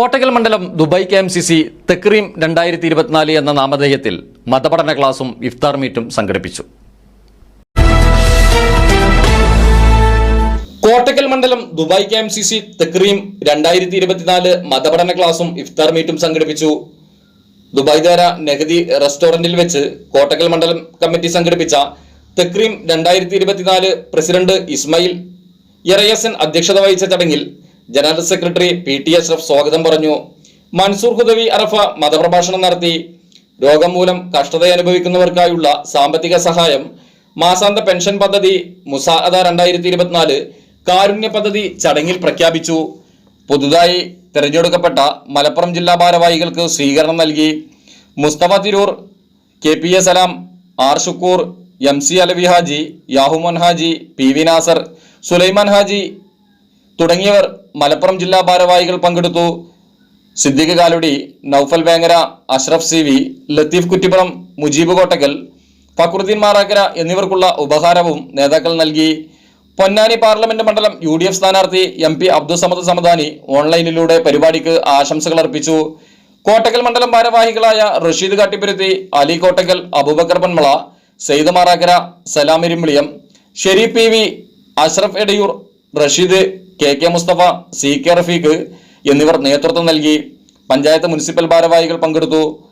കോട്ടക്കൽ മണ്ഡലം Dubai K M C C തെക്രീം രണ്ടായിരത്തി ഇരുപത്തിനാല് എന്ന നാമധേയത്തിൽ മതപഠന ക്ലാസും ഇഫ്താർ മീറ്റും സംഘടിപ്പിച്ചു. കോട്ടക്കൽ മണ്ഡലം Dubai K M C C തെക്രീം രണ്ടായിരത്തി ഇരുപത്തിനാല് മതപഠന ക്ലാസും ഇഫ്താർ മീറ്റും സംഘടിപ്പിച്ചു. ദുബായ് ധാര നെഹദി റെസ്റ്റോറന്റിൽ വെച്ച് കോട്ടക്കൽ മണ്ഡലം കമ്മിറ്റി സംഘടിപ്പിച്ച തെക്രീം രണ്ടായിരത്തി ഇരുപത്തിനാല് പ്രസിഡന്റ് ഇസ്മായിൽ എറയസൻ അധ്യക്ഷത വഹിച്ച ചടങ്ങിൽ general secretary P T Ashraf സ്വാഗതം പറഞ്ഞു. മൻസൂർ ഹുദവി അറഫ മതപ്രഭാഷണം നടത്തി. രോഗം മൂലം കഷ്ടത അനുഭവിക്കുന്നവർക്കായുള്ള സാമ്പത്തിക സഹായം മാസാന്ത പെൻഷൻ പദ്ധതി മുസാഅദ രണ്ടായിരത്തി ഇരുപത്തിനാല് കാരുണ്യ പദ്ധതി ചടങ്ങിൽ പ്രഖ്യാപിച്ചു. പുതുതായി തിരഞ്ഞെടുക്കപ്പെട്ട മലപ്പുറം ജില്ലാ ഭാരവാഹികൾക്ക് സ്വീകരണം നൽകി. Musthafa Tirur K P A Salam R Shukoor M C Alavi Haji Yahumon Haji P V Nasar Sulaiman Haji തുടങ്ങിയവർ മലപ്പുറം ജില്ലാ ഭാരവാഹികൾ പങ്കെടുത്തു. സിദ്ദിഖ് കാലുടി നൌഫൽ വേങ്ങര അഷ്റഫ് സി വി ലത്തീഫ് കുറ്റിപ്പുറം മുജീബ് കോട്ടക്കൽ ഫക്രുദ്ദീൻ മാറാക്കര എന്നിവർക്കുള്ള ഉപഹാരവും നേതാക്കൾ നൽകി. പൊന്നാനി പാർലമെന്റ് മണ്ഡലം യു ഡി എഫ് സ്ഥാനാർത്ഥി എം പി അബ്ദുസമദ് സമദാനി ഓൺലൈനിലൂടെ പരിപാടിക്ക് ആശംസകൾ അർപ്പിച്ചു. കോട്ടക്കൽ മണ്ഡലം ഭാരവാഹികളായ Rasheed Kattipparuthi Ali Kottakkal Abubakar Panmala Sayed Marakkara Salam Irumbiliyam Shareef P V Ashraf Edayur Rasheed K K Musthafa C K Rafeeq എന്നിവർ നേതൃത്വം നൽകി. പഞ്ചായത്ത് മുനിസിപ്പൽ ഭാരവാഹികൾ പങ്കെടുത്തു.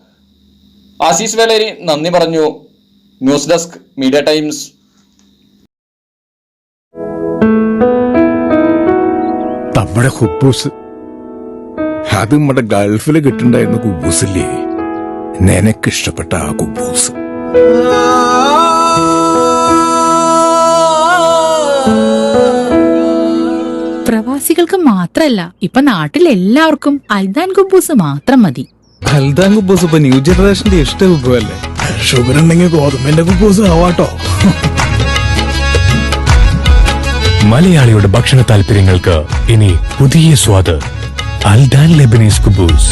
ആശീസ് വേലേരി നന്ദി പറഞ്ഞു. News Desk Media Times. നമ്മുടെ അത് നമ്മുടെ ഗൾഫിൽ കിട്ടുണ്ടായിരുന്ന കുബൂസില്ലേ? നിനക്കിഷ്ടപ്പെട്ട ആ കുബൂസ്. മാത്രല്ല ഇപ്പൊ നാട്ടിൽ എല്ലാവർക്കും അൽദാൻ കുബൂസ് മാത്രം മതി. അൽദാൻ കുബൂസ് ഇപ്പൊ ന്യൂ ജനറേഷന്റെ ഇഷ്ട വിഭവല്ലേ ഷുഗർ ഉണ്ടെങ്കിൽ ഗോതമ്പിന്റെ കുബൂസ് ആവാട്ടോ. മലയാളിയുടെ ഭക്ഷണ താല്പര്യങ്ങൾക്ക് ഇനി പുതിയ സ്വാദ്. അൽദാൻ ലെബനീസ് കുബൂസ്